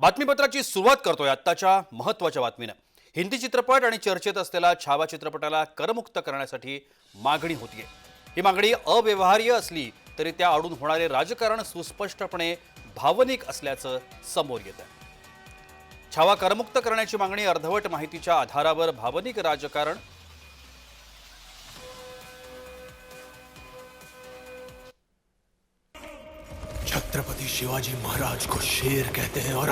बातमीपत्राची सुरुवात करतोय आत्ताच्या महत्त्वाच्या बातमीनं. हिंदी चित्रपट आणि चर्चेत असलेला छावा चित्रपटाला करमुक्त करण्यासाठी मागणी होतीये. ही मागणी अव्यवहार्य असली तरी त्या आडून होणारे राजकारण सुस्पष्टपणे भावनिक असल्याचं समोर येतं छावा करमुक्त करण्याची मागणी अर्धवट माहितीच्या आधारावर भावनिक राजकारण छत्रपति शिवाजी महाराज को शेर कहते हैं और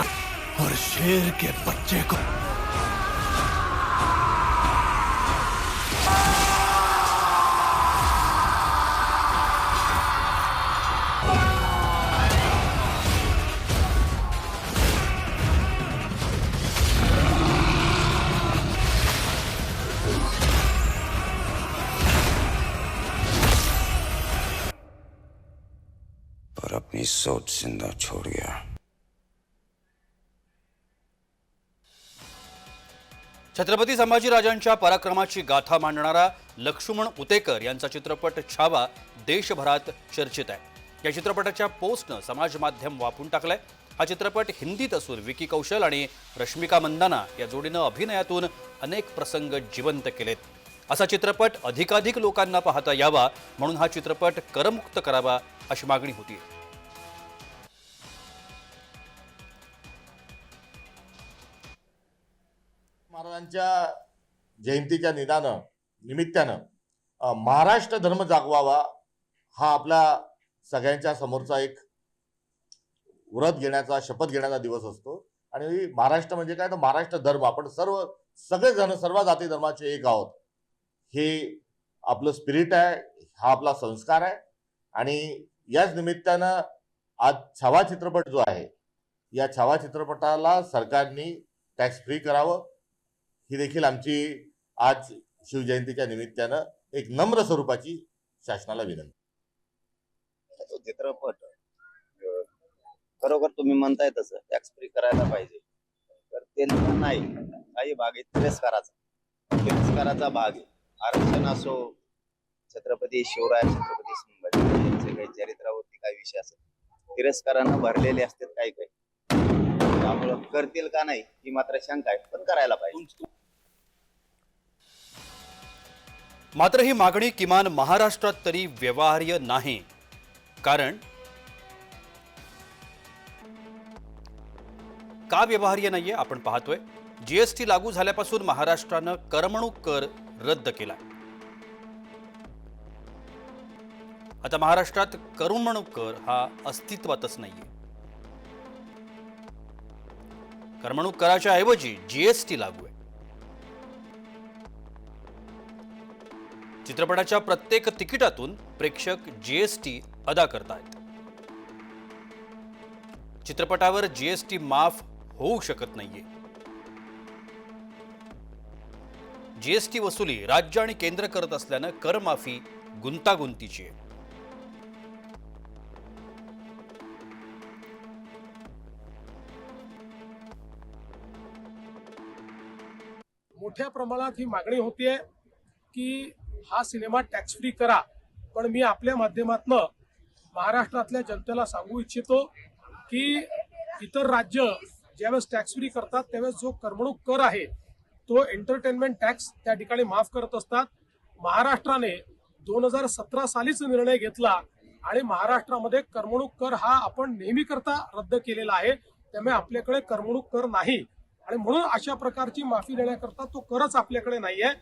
और शेर के बच्चे को पर अपनी सोच जिंदा छोड़ गया। छत्रपती संभाजीराजांच्या पराक्रमाची गाथा मांडणारा लक्ष्मण उतेकर यांचा चित्रपट छावा देशभरात चर्चित आहे. या चित्रपटाच्या पोस्टनं समाज माध्यम वापरून टाकलंय. हा चित्रपट हिंदीत असून विकी कौशल आणि रश्मिका मंदाना या जोडीनं अभिनयातून अनेक प्रसंग जिवंत केलेत. असा चित्रपट अधिकाधिक लोकांना पाहता यावा म्हणून हा चित्रपट करमुक्त करावा अशी मागणी होती महाराजांच्या जयंतीच्या निदानं निमित्तानं महाराष्ट्र धर्म जागवावा हा आपला सगळ्यांच्या समोरचा एक व्रत घेण्याचा शपथ घेण्याचा दिवस असतो. आणि महाराष्ट्र म्हणजे काय? तर महाराष्ट्र धर्म आपण सर्व सगळेजण सर्व जाती धर्माचे एक आहोत. हे आपलं स्पिरिट आहे हा आपला संस्कार आहे. आणि याच निमित्तानं आज छावा चित्रपट जो आहे या छावा चित्रपटाला सरकारने टॅक्स फ्री करावं. ही देखील आमची आज शिवजयंतीच्या निमित्तानं एक नम्र स्वरूपाची शासनाला विनंती. तो चित्रपट खरोखर तुम्ही म्हणताय तसं टॅक्स फ्री करायला पाहिजे. तर ते नाही काही भाग आहे तिरस्काराचा. तिरस्काराचा भाग आहे. आरक्षण असो छत्रपती शिवराय छत्रपती संभाजी यांचे काही चरित्रावरती काही विषय असत तिरस्कारानं भरलेले असतात काही काही. त्यामुळं करतील का नाही ही मात्र शंका आहे पण करायला पाहिजे. मात्र ही मागणी किमान महाराष्ट्रात तरी व्यवहार्य नाही. कारण का व्यवहार्य नाहीये आपण पाहतोय. जीएसटी लागू झाल्यापासून महाराष्ट्रानं करमणूक कर रद्द केला आता महाराष्ट्रात करमणूक कर हा अस्तित्वातच नाहीये. करमणूक कराच्या ऐवजी जीएसटी लागू चित्रपटाच्या प्रत्येक तिकिटातून प्रेक्षक जीएसटी अदा करतायत. चित्रपटावर जीएसटी माफ होऊ शकत नाहीये. जीएसटी वसुली राज्य आणि केंद्र करत असल्यानं करमाफी गुंतागुंतीची आहे. मोठ्या प्रमाणात ही मागणी होतीये की हा सिनेमा टॅक्स फ्री करा. पण मी आपल्या माध्यमातनं महाराष्ट्रातल्या जनतेला सांगू इच्छितो की इतर राज्य ज्यावेळेस टॅक्स फ्री करतात त्यावेळेस जो करमणूक कर आहे तो एंटरटेनमेंट टॅक्स त्या ठिकाणी माफ करत असतात. महाराष्ट्राने दोन हजार सतरा सालीच निर्णय घेतला आणि महाराष्ट्रामध्ये करमणूक कर हा आपण नेहमी करता रद्द केलेला आहे. त्यामुळे आपल्याकडे करमणूक कर नाही. आणि म्हणून अशा प्रकारची माफी देण्याकरता तो करच आपल्याकडे नाही आहे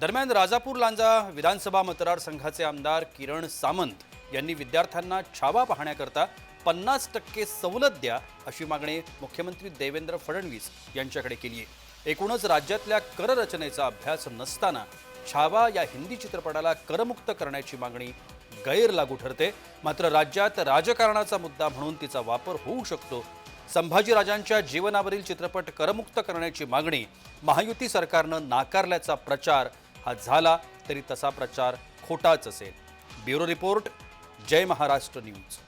दरम्यान राजापूर लांजा विधानसभा मतदारसंघाचे आमदार किरण सामंत यांनी विद्यार्थ्यांना छावा पाहण्याकरता पन्नास टक्के सवलत द्या अशी मागणी मुख्यमंत्री देवेंद्र फडणवीस यांच्याकडे केली आहे. एकूणच राज्यातल्या कररचनेचा अभ्यास नसताना छावा या हिंदी चित्रपटाला करमुक्त करण्याची मागणी गैर लागू ठरते. मात्र राज्यात राजकारणाचा मुद्दा म्हणून तिचा वापर होऊ शकतो. संभाजीराजांच्या जीवनावरील चित्रपट करमुक्त करण्याची मागणी महायुती सरकारनं नाकारल्याचा प्रचार हा झाला तरी तसा प्रचार खोटाच असेल. Bureau report Jai Maharashtra news.